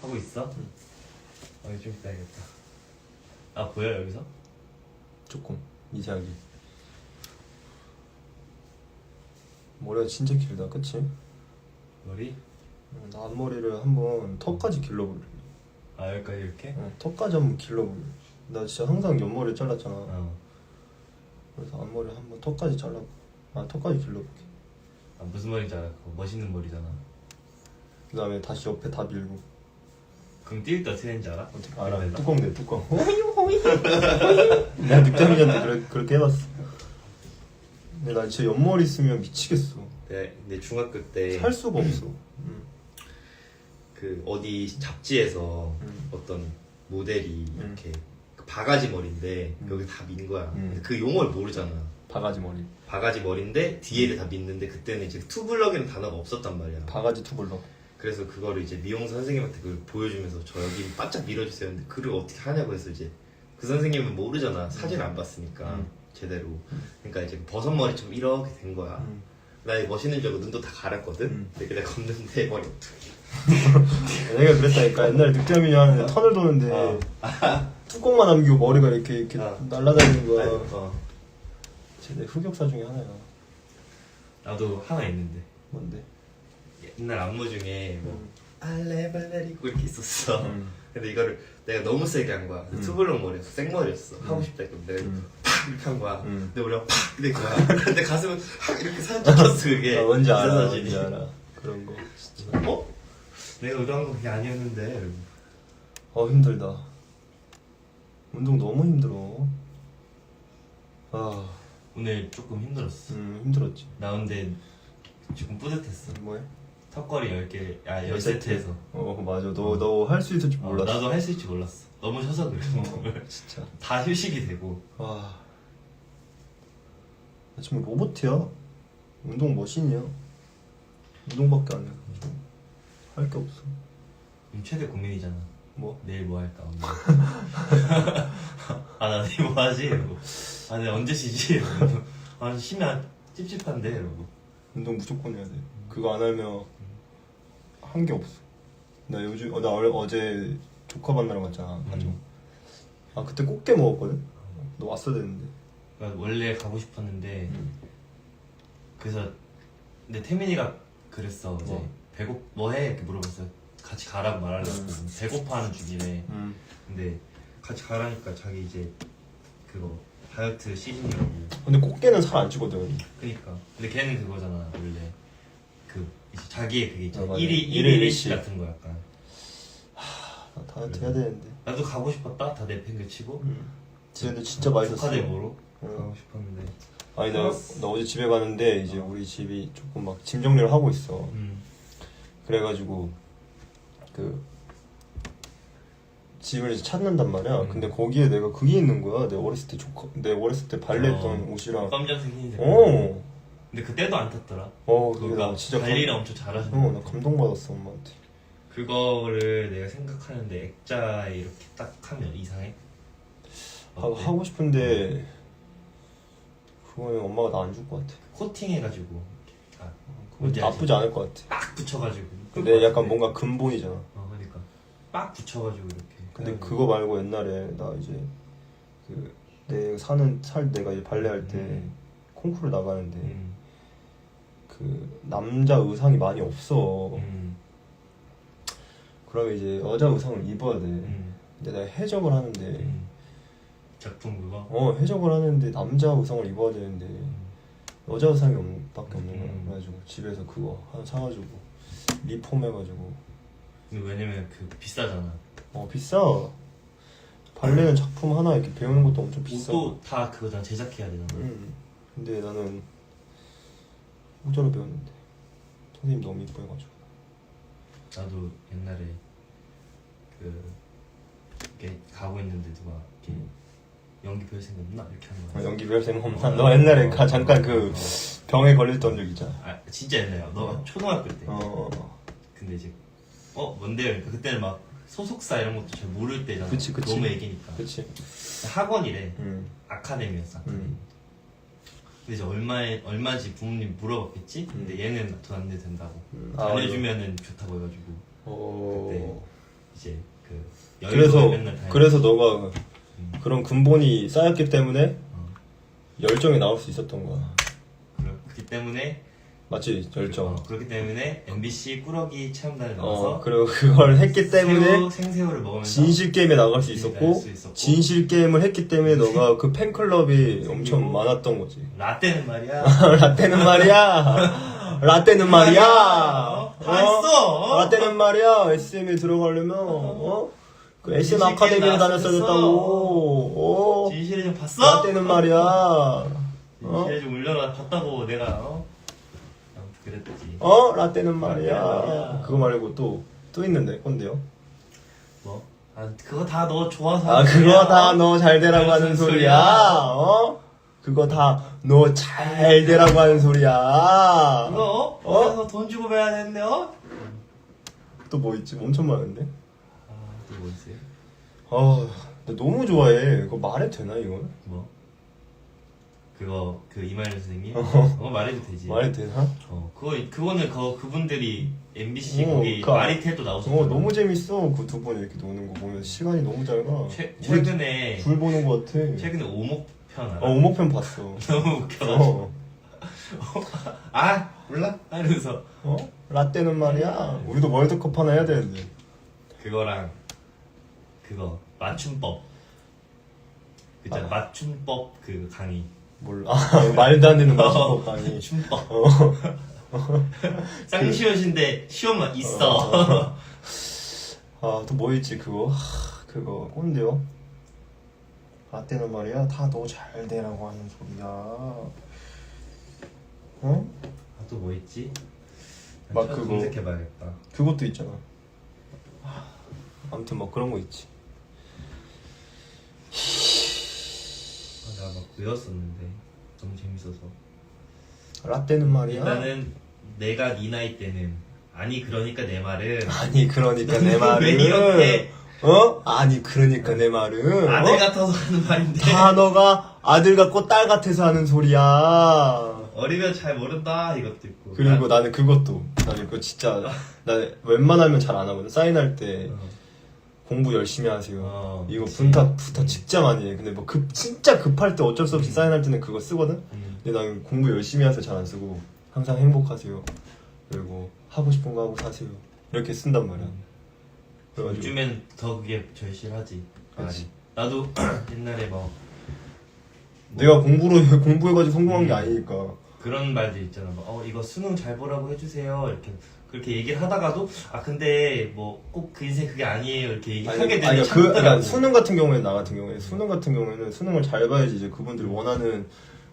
하고 있어? 어, 좀 이따 해야겠다. 아 보여 여기서? 조금 미세하게 머리가 진짜 길다 그치? 머리? 응, 나 앞머리를 한번 턱까지 길러볼래 아 여기까지 이렇게? 어, 턱까지 한번 길러볼래 나 진짜 항상 옆머리 잘랐잖아 어. 그래서 앞머리 한번 턱까지 잘라 아 턱까지 길러볼게 아, 무슨 머리인지 알아? 그거 멋있는 머리잖아. 그 다음에 다시 옆에 다 밀고 그럼 뛸 때 어떻게 되는지 알아? 어떻게 알아 뚜껑 내 뚜껑 내가 늑대미전도 그래, 그렇게 해봤어 근데 나 진짜 옆머리 쓰면 미치겠어 내, 내 중학교 때 살 수가 없어 응. 그 어디 잡지에서 음. 어떤 모델이 음. 이렇게 그 바가지 머리인데 음. 여기 다 민 거야. 음. 근데 그 용어를 모르잖아. 바가지 머리 바가지 머리인데 뒤에를 다 믿는데 그때는 이제 투블럭이라는 단어가 없었단 말이야. 바가지 투블럭 그래서 그거를 이제 미용사 선생님한테 그걸 보여주면서 저 여기 바짝 밀어주세요. 근데 그걸 어떻게 하냐고 해서 이제 그 선생님은 모르잖아. 사진 안 봤으니까 음. 제대로. 그러니까 이제 버섯머리처럼 이렇게 된 거야. 음. 나 이거 멋있는 줄 알고 눈도 다 가렸거든. 음. 근데 내가 걷는데 머리 내가 그랬다니까 옛날에 늑대미전 하는데 터널 도는데 어. 뚜껑만 남기고 머리가 이렇게 이렇게 어. 날아다니는 거야 아이고, 어. 제 흑역사 중에 하나야 나도 하나 있는데 뭔데? 옛날 안무 중에 뭐 음. 알레발레리고 이렇게 있었어. 음. 근데 이거를 내가 너무 세게 한 거야. 음. 투블럭 머리였어. 생머리였어. 하고 음. 싶다 했거든. 내가 음. 팍 이렇게 한 거야. 음. 근데 머리가 팍 이렇게 거야. 근데 가슴은 팍 이렇게 사진 찍혔어 그게. 아, 뭔지 알아 그 뭔지. 알아 그런 거 진짜 어? 내가 의도한 건 그게 아니었는데. 어 힘들다 운동 너무 힘들어 아 오늘 조금 힘들었어. 음, 힘들었지 나 근데 조금 뿌듯했어. 뭐해? 턱걸이 10개, 아열 세트? 10세트에서. 어 맞아 너 너 할 수 있을 줄 몰랐어 나도 할 수 있을지 몰랐어. 너무 쉬어서 그래. 어, 진짜 다 휴식이 되고. 와. 나 지금 로봇이야. 운동 머신이야. 운동밖에 안 해. 할 게 없어. 지금 최대 고민이잖아. 뭐? 내일 뭐 할까? 오늘. 아, 나 내일 뭐 하지? 이러고. 아, 내가 언제 쉬지? 이러고. 아, 쉬면 찝찝한데? 이러고. 운동 무조건 해야 돼. 그거 안 하면 한 게 없어. 나 요즘 어, 나 얼- 어제 조카 만나러 갔잖아. 가족. 음. 아 그때 꽃게 먹었거든. 너 왔어야 되는데. 그러니까 원래 가고 싶었는데, 음. 그래서, 근데 태민이가 그랬어. 어제. 뭐? 배고, 뭐 해? 이렇게 물어봤어. 같이 가라고 말하려고. 음. 배고파 하는 중이래. 음. 근데 같이 가라니까 자기 이제, 그거, 다이어트 시즌이라고. 근데 꽃게는 살 안 찌거든. 그니까. 근데 걔는 그거잖아, 원래. 그, 자기의 그게 있잖아. 아, 맞아. 1위, 일일 1위 일시. 일시 같은 거 약간. 나 다이어트 해야 되는데. 나도 가고 싶었다. 다 내 팽개치고. 음. 집에도 진짜 맛있었어. 보러 응. 가고 싶었는데. 아니 나, 나 어제 집에 가는데 이제 우리 집이 조금 막 짐 정리를 하고 있어. 음. 그래가지고 그 집을 이제 찾는단 말이야. 음. 근데 거기에 내가 그게 있는 거야. 내 어렸을 때 조카, 내 어렸을 때 발레했던 어. 옷이랑. 검정색 흰색. 어, 근데 그때도 안 탔더라. 어, 그게 그거 나 진짜 관리를 감, 엄청 잘하셨는 어, 것 나. 감동받았어 엄마한테. 그거를 내가 생각하는데 액자에 이렇게 딱 하면 이상해? 하, 어때? 하고 싶은데 그거는 엄마가 나 안 줄 것 같아. 코팅해가지고 아, 뭔지 알지? 나쁘지 않을 것 같아. 빡 붙여가지고. 근데 약간 뭔가 근본이잖아. 어, 그러니까 빡 붙여가지고 이렇게. 근데 해가지고. 그거 말고 옛날에 나 이제 그 내 사는 살 내가 이제 발레할 때 음. 콩쿠르 나가는데 음. 그 남자 의상이 많이 없어. 음. 그러면 이제 여자 의상을 입어야 돼. 음. 근데 내가 해적을 하는데 음. 작품 그거. 어 해적을 하는데 남자 의상을 입어야 되는데 여자 의상이 없, 밖에 없는 거야. 음. 그래가지고 집에서 그거 하나 사가지고 리폼해가지고 근데 왜냐면 그 비싸잖아. 어 비싸. 발레는 작품 하나 이렇게 배우는 것도 엄청 비싸. 옷도 다 그거잖아 제작해야 되잖아. 응. 근데 나는 공짜로 배웠는데 선생님 너무 이뻐해가지고. 나도 옛날에 그 이렇게 가고 있는데 누가 이렇게 연기 배울 생각 없나 이렇게 하는 아, 거야. 연기 배울 생각 없나? 너 옛날에 가, 잠깐 그 어. 병에 걸렸던 적 있잖아. 아 진짜 옛날이야. 너 어. 초등학교 때. 어. 근데 이제 어 뭔데요? 그러니까 그때는 막 소속사 이런 것도 잘 모를 때잖아. 그치, 그치. 너무 애기니까. 그치. 학원이래. 응. 아카데미였어. 응. 근데 이제 얼마에 얼마지 부모님 물어봤겠지. 근데 음. 얘는 돈 안 내도 된다고. 음. 안 해주면은 좋다고 해가지고 어. 그때 이제 그 그래서 여의도에 맨날 다니고 그래서 너가 음. 그런 근본이 쌓였기 때문에 어, 열정이 나올 수 있었던 거야. 그렇기 때문에 맞지 열정. 어, 그렇기 때문에 MBC 꾸러기 체험단에 어 나와서 그리고 그걸 했기 때문에 새우, 생새우를 먹으면서 진실 게임에 나갈 수 네, 있었고 나갈 수 있었고. 진실 게임을 했기 때문에 너가 그 팬클럽이. 엄청 많았던 거지. 라떼는 말이야 라떼는 말이야. 라떼는 말이야. 어, 다 있어. 라떼는 말이야. SM에 들어가려면 어? 그 SM 진실 아카데미를 다녔어야 나왔었어. 됐다고. 어? 진실이 좀 봤어? 라떼는 말이야. 어? 진실이 좀 올려라 봤다고 내가 어? 그랬지 어? 라떼는 말이야. 그거 말고 또 또 있는데 꼰대요. 뭐? 아 그거 다 너 좋아서 아 하는 그거 소리야. 다 너 잘 되라고 하는 무슨 소리야. 어? 그거 다 너 잘 되라고 하는 소리야. 그거 어? 어? 어디서 돈 주고 배야 되는데 어? 또 뭐 있지? 엄청 많은데. 아 또 뭐 있어요? 아, 나 너무 좋아해. 그거 말해도 되나 이건? 뭐? 그거 그 이마일 선생님? 어. 어 말해도 되지 말해도 되나? 어 그거 그거는 그 그분들이 MBC 어, 거기 그- 마리텔도 나오셨어 어 너무 재밌어. 그두분 이렇게 노는 거 보면 시간이 너무 잘 가. 최, 최근에 둘 보는 거 같아. 최근에 오목편 알아? 어 오목편 봤어. 너무 웃겨가지고 어. 아 몰라? 이러면서 어? 라떼는 말이야. 우리도 월드컵 하나 해야 되는데. 그거랑 그거 맞춤법 그 있잖아 아. 맞춤법 그 강의 몰라. 아, 말도 안 되는 맞춤법 강의. 맞춤법 어. 쌍시옷인데 시옷만 있어 어. 아, 또 뭐 있지, 그거? 하, 그거, 꼰대요? 라떼는 말이야, 다 너 잘 되라고 하는 소리야. 어? 아, 또뭐 있지? 막막 그거. 검색해봐야겠다 그것도 있잖아. 하, 아무튼 뭐 그런 거 있지. 아, 내가 막 외웠었는데 너무 재밌어서 라떼는 말이야. 일단은 내가 네 나이 때는 아니 그러니까 내 말은 아니, 그러니까 내 말은. 왜 이렇게 어? 아니, 그러니까 내 말은. 아들 어? 같아서 하는 말인데 단어가 아들 같고 딸 같아서 하는 소리야. 어리면 잘 모른다 이것도 있고 그리고 나는 그것도. 나는 그거 진짜, 나 웬만하면 잘 안 하거든. 사인할 때. 어, 공부 열심히 하세요. 어, 이거 그치. 분탁 부탁 진짜 많이 해. 근데 뭐 급 진짜 급할 때 어쩔 수 없이 사인할 때는 그거 쓰거든. 음. 근데 난 공부 열심히 하세요 잘안 쓰고 항상 행복하세요. 그리고 하고 싶은 거 하고 사세요. 이렇게 쓴단 말이야. 그래가지고 요즘엔 더 그게 절실하지 그치. 나도 옛날에 뭐 내가 공부로 공부해가지고 성공한 게 음. 아니니까. 그런 말들 있잖아. 뭐, 어, 이거 수능 잘 보라고 해주세요. 이렇게 그렇게 얘기를 하다가도 아 근데 뭐 꼭 그 인생 그게 아니에요. 이렇게 얘기하게 되는 아니, 그 참더라고. 그러니까 수능 같은 경우에 나 같은 경우에 수능 같은 경우에는 수능을 잘 봐야지 이제 그분들이 원하는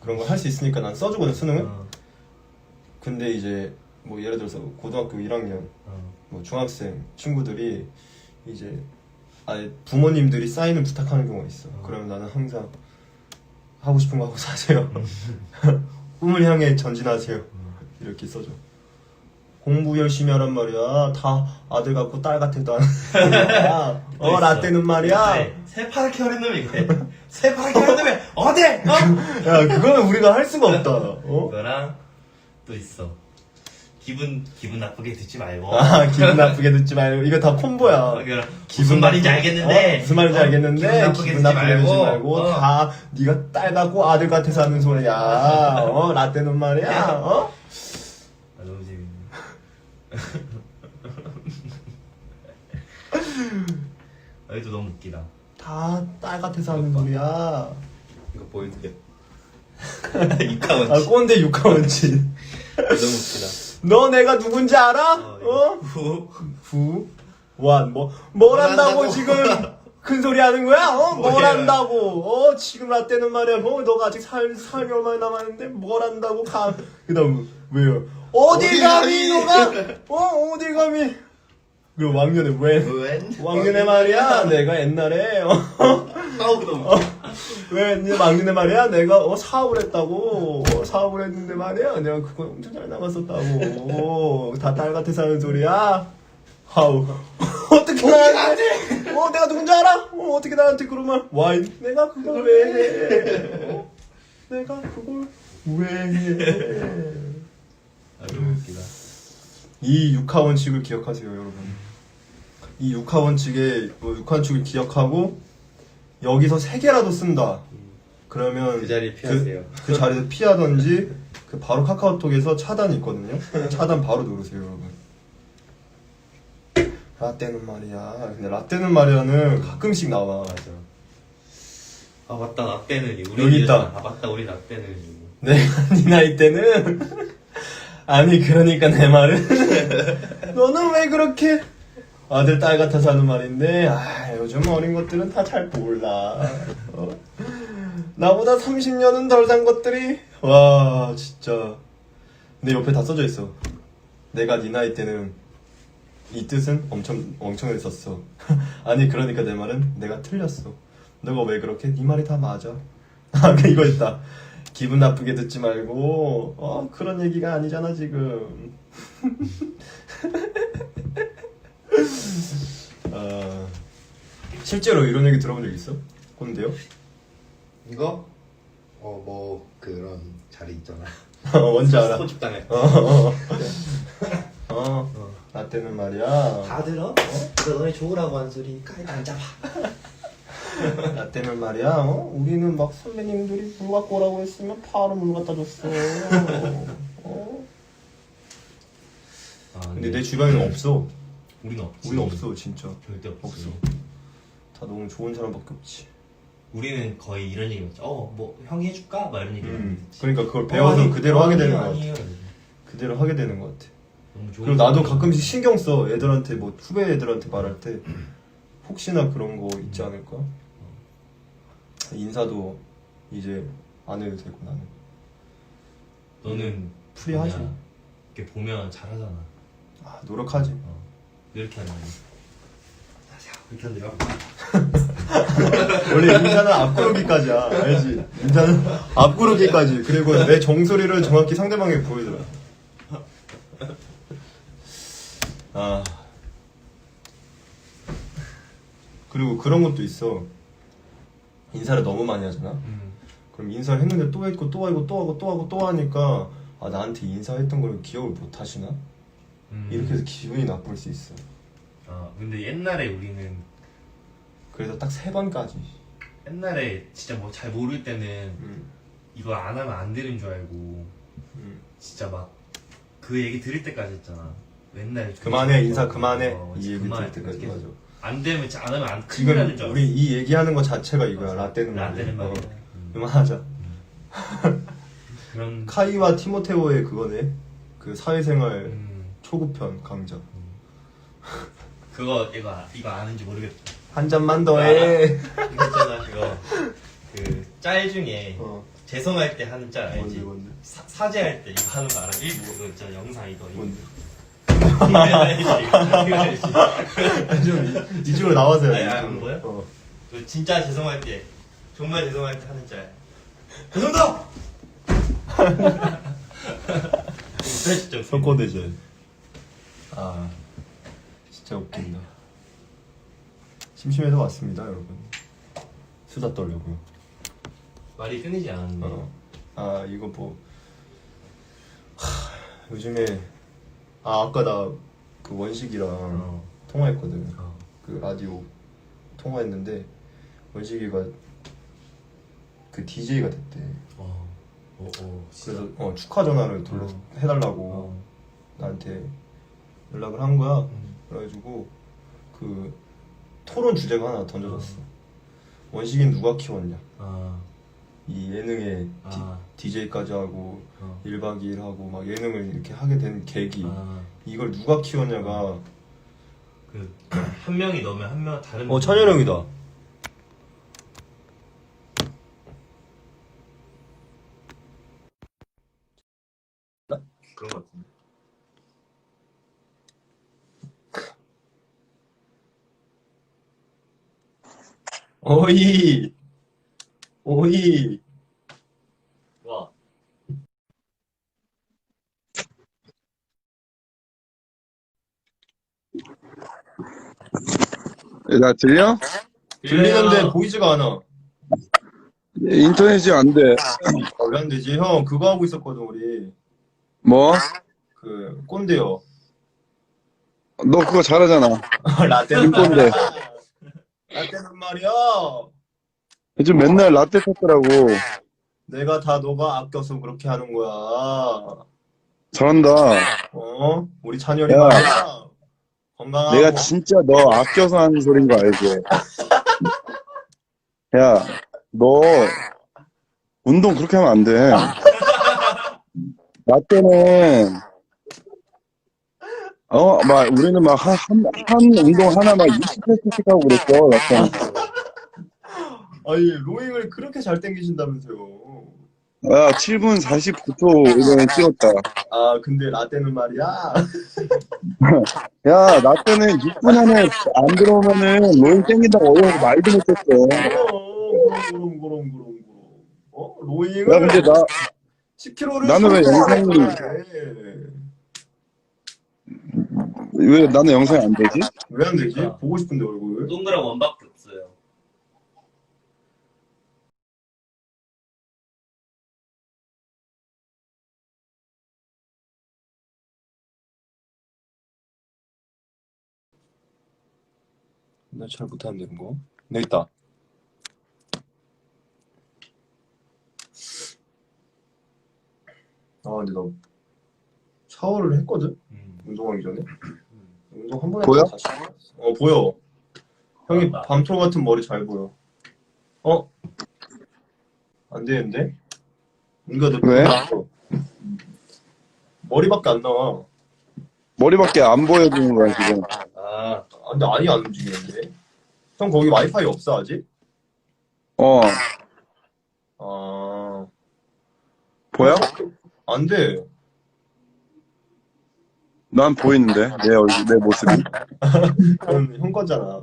그런 걸 할 수 있으니까 난 써주거든 수능은. 어, 근데 이제 뭐 예를 들어서 고등학교 1학년 어. 뭐 중학생 친구들이 이제 아예 부모님들이 사인을 부탁하는 경우가 있어. 어. 그러면 나는 항상 하고 싶은 거 하고 사세요. 꿈을 향해 전진하세요. 음. 이렇게 써줘. 공부 열심히 하란 말이야. 다 아들 같고 딸 같아도 하는. 또 어 있어. 라떼는 말이야. 그래, 새파랗게 어린 놈이 그래. 새파랗게 어린 놈이 어디? 어? 야 그거는 우리가 할 수가 없다. 어? 그거랑 또 있어. 기분 기분 나쁘게 듣지 말고. 아 기분 나쁘게 듣지 말고 이거 다 콤보야. 어, 그거랑 무슨 말인지 나쁘- 알겠는데. 어, 무슨 말인지 어, 알겠는데 기분 나쁘게 기분 듣지 나쁘게 듣지 말고. 말고 어. 다 네가 딸 같고 아들 같아서 하는 소리야. 어 라떼는 말이야. 어? 아, 너무 재밌네. 아, 이것도 너무 웃기다. 다 딸 같아서 하는 소리야. 이거 보여드려. 아 이카원치. 꼰대 육하원치. 너무 웃기다. 너 내가 누군지 알아? 어, 어? 후. 부? 완, 뭐, 뭘뭘 한다고? 지금 큰 소리 하는 거야? 어? 뭘 뭐예요? 한다고? 어? 지금 라떼는 말이야. 어? 너가 아직 살, 삶이 얼마나 남았는데 뭘 한다고? 감. 그 다음, 왜요? 어딜 어딜 감히 감히? 너가? 어? 어딜 감히? 그리고 왕년에 왜? 웬? 왕년에 말이야. 내가 옛날에, 어? 아우 너무. 왜, 이제 왕년에 말이야. 내가, 어, 사업을 했다고. 어, 사업을 했는데 말이야. 내가 그거 엄청 잘 나갔었다고. 다 딸 같아서 하는 소리야. 하우. 어떻게 나한테? 어, 내가 누군지 알아? 어, 어떻게 나한테 그러면? 와인. 내가 그걸 왜 해? 어? 내가 그걸 왜 해? 아 너무 웃기다. 이 육하 원칙을 기억하세요, 여러분. 이 육하 원칙에 뭐 육하 원칙을 기억하고 여기서 세 개라도 쓴다. 그러면 그 자리에 피하세요. 그, 그 자리에서 피하던지 그 바로 카카오톡에서 차단이 있거든요. 차단 바로 누르세요, 여러분. 라떼는 말이야. 근데 라떼는 말이야는 가끔씩 나와. 맞아. 아 맞다 나 때는 우리 여기 있다. 아 맞다 우리 나 때는 내가 네 나이 때는 아니 그러니까 내 말은 너는 왜 그렇게 아들 딸 같아서 하는 말인데 아 요즘 어린 것들은 다 잘 몰라. 어? 나보다 30년은 덜 산 것들이? 와 진짜. 근데 옆에 다 써져 있어. 내가 네 나이 때는 이 뜻은 엄청 엄청 했었어. 아니 그러니까 내 말은 내가 틀렸어. 너가 왜 그렇게? 네 말이 다 맞아. 아 이거 있다. 기분 나쁘게 듣지 말고. 어 그런 얘기가 아니잖아 지금 아 실제로 이런 얘기 들어본 적 있어? 꼰대요? 이거 어 뭐 그런 자리 있잖아. 어, 뭔지 알아 소집 당해. 어, 어, 어. 어, 나 때는 말이야 다 들어? 그 너네 좋으라고 한 소리 까이 안 잡아. 나 때는 말이야 어? 우리는 막 선배님들이 물 갖고 오라고 했으면 바로 물 갖다 줬어 어? 아, 근데 내 주변에는 없어 우리는 없지. 우리는 없어 진짜 절대 없지. 없어 다 너무 좋은 사람밖에 없지 우리는 거의 이런 얘기 맞죠. 어뭐 형이 해줄까? 막 이런 얘기. 음, 그러니까 그걸 배워서 그대로 하게 되는 것 같아. 아니에요. 그대로 하게 되는 것 같아. 너무 좋은 그리고 나도 사람이야. 가끔씩 신경 써. 애들한테 뭐 후배 애들한테 말할 때 혹시나 그런 거 있지 않을까? 인사도 이제 안 해도 되고 나는. 너는 프리하지. 뭐냐, 이렇게 보면 잘하잖아. 아 노력하지. 어. 이렇게 하는 거. 이렇게 한대요. 원래 인사는 앞구르기까지야. 알지? 인사는 앞구르기까지. 그리고 내 정소리를 정확히 상대방에게 보여줘라. 아. 그리고 그런 것도 있어. 인사를 너무 많이 하잖아. 음. 그럼 인사를 했는데 또 했고 또 하고 또 하고 또 하고 또 하니까 아 나한테 인사했던 걸 기억을 못 하시나? 음. 이렇게 해서 기분이 나쁠 수 있어. 아 근데 옛날에 우리는 그래서 딱 세 번까지. 옛날에 진짜 뭐 잘 모를 때는 음, 이거 안 하면 안 되는 줄 알고 음. 진짜 막 그 얘기 들을 때까지 했잖아. 맨날 그만해 인사 그만해 어, 이 얘기 그만해. 들을 때까지 맞아. 안 되면 진짜 안 하면 안 큰일 나는 줄 지금 알았어. 우리 이 얘기하는 거 자체가 이거야 맞아. 라떼는 말이야. 라떼는 말이야. 어, 음. 그만하자. 그런 카이와 티모테오의 그거네. 그 사회생활 음, 초급편 강좌. 그거 이거 이거 아는지 모르겠다. 한 잔만 더 해. 이거 있잖아 그거 그 짤 중에 어, 죄송할 때 하는 짤 뭔데 알지? 뭔데 사, 사죄할 때 이거 하는 거 알아? 일부 그 있잖아 영상 이거 이거 뭔데. 좀 이- 이쪽으로 나와서 아니, 돼. 아니, 뭐야? 어. 그 진짜 죄송할 때 정말 죄송할 때 하는 짤 죄송합니다! 진짜 석고대전. 아, 진짜 웃긴다. 심심해서 왔습니다, 여러분. 수다 떨려고요. 말이 끊이지 않았네 어. 아, 이거 뭐. 하, 요즘에. 아, 아까 나 그 원식이랑 어. 통화했거든. 어. 그 라디오 통화했는데, 원식이가 그 DJ가 됐대. 어. 어, 어, 진짜. 그래서 어, 축하 전화를 돌려 어. 해달라고 어. 나한테 연락을 한 거야. 음. 그래가지고 그 토론 주제가 하나 던져졌어. 원식이는 누가 키웠냐? 아, 이 예능에 아. DJ까지 하고 어. 1박 2일 하고 막 예능을 이렇게 하게 된 계기. 아, 이걸 누가 키웠냐가 그, 한 명이 넣으면 한 명, 다른. 어 찬열 형이다. 그런 것 같은데. 오이 오이 와. 예, 나 들려? 들리는데 보이지가 않아. 예, 인터넷이 안 돼. 어, 왜안 되지? 형 그거 하고 있었거든 우리 뭐? 그 꼰대요. 너 그거 잘하잖아. 인건데. 말이야. 라떼는 말이야. 요즘 맨날 라떼 탔더라고. 내가 다 너가 아껴서 그렇게 하는 거야. 잘한다. 어? 우리 찬열이 야. 말이야. 건강하고. 내가 진짜 너 아껴서 하는 소린 거 알지? 야, 너 운동 그렇게 하면 안 돼. 라떼는 어, 막 우리는 막 한 한 운동 하나 막 20회씩 하고 그랬어. 라떼는. 아니 로잉을 그렇게 잘 땡기신다면서요. 야, 7분 49초 이번에 찍었다. 아 근데 라떼는 말이야. 야, 라떼는 6분 안에 안 들어오면은 로잉 땡긴다고 어려워서 말도 못했어. 그럼 그럼 그럼 그럼. 어 로잉을. 야, 근데 나 10kg를 나는 왜 영상이- 왜 나는 영상이 안 되지? 왜 안 되지? 보고 싶은데 얼굴. 동그란 원밖에 없어요. 나 잘 못하는데 이런 거. 네 있다. 아 근데 나 샤워를 했거든. 음. 운동하기 전에. 운동 한 번에 보여? 다시. 어 보여. 형이 보인다. 밤톨 같은 머리 잘 보여. 어? 안 되는데? 이거 너 왜? 머리밖에 안 나와. 머리밖에 안 보여주는 거야 지금. 아, 아, 근데 아니 안 움직이는데? 형 거기 와이파이 없어 아직? 어 아 보여? 안 돼. 난 보이는데 내 얼굴 내 모습이. 그건 형 거잖아.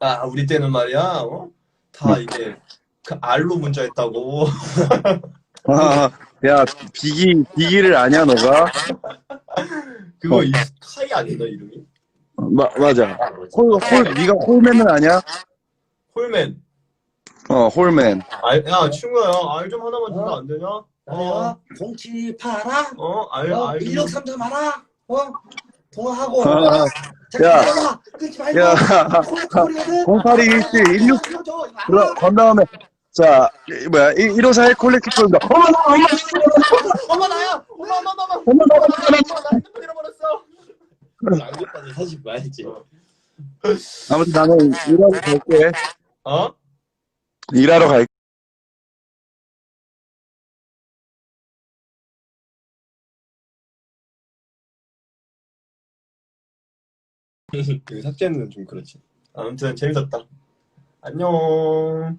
아 우리 때는 말이야. 어? 다 이게 그 R로 문자했다고. 아, 야 비기 비기를 아냐 너가? 그거 어. 이 카이 아닌가 이름이? 마 맞아. 홀홀 네가 홀맨은 아냐? 홀맨. 어 홀맨. 알, 야 친구야 알 좀 하나만 주면 안 되냐? 어, 공치 팔아? 어, 알, 어, 알. 1633 알아? 어? 통화하고. 아, 자, 야. 끊어라. 끊지 말고. 야 콜콜이거든? 0821 16 끊어줘. 이거 그럼 알아? 건 다음에 자 이- 뭐야 1541 콜렉티브입니다. 어머 어머 어머 엄마 나야! 엄마 엄마 엄마 엄마! 어머 어머 엄마 나 핸드폰 잃어버렸어! 안 급하게 사실 말이지. 아무튼 나는 일하러 갈게. 어? 일하러 갈게. 삭제는 좀 그렇지. 아무튼 재밌었다. 안녕.